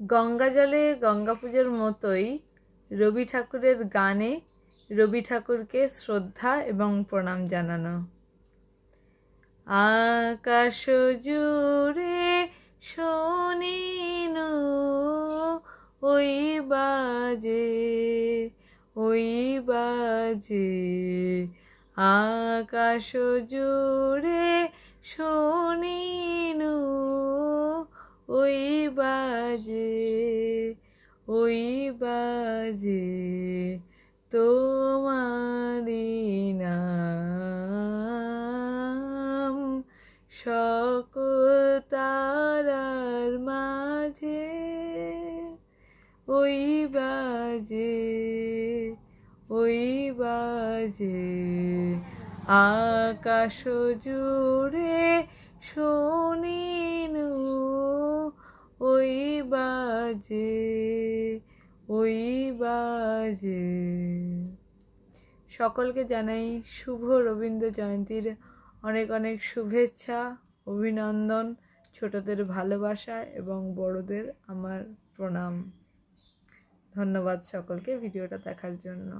গঙ্গা জলে গঙ্গা পুজোর মতোই রবি ঠাকুরের গানে রবি ঠাকুরকে শ্রদ্ধা এবং প্রণাম জানানো। আকাশ জুড়ে শোনিনু ওই বাজে ওই বাজে। আকাশ জুড়ে শোনিনু ওই বাজে ওই বাজে তোমারি নাম। সকল তারার মাঝে ওই বাজে ওই বাজে। আকাশ জুড়ে শোনিনু ওই বাজে, ওই বাজে। সকলকে জানাই শুভ রবীন্দ্র জয়ন্তীর অনেক অনেক শুভেচ্ছা, অভিনন্দন, ছোটদের ভালোবাসা এবং বড়দের আমার প্রণাম। ধন্যবাদ সকলকে ভিডিওটা দেখার জন্য।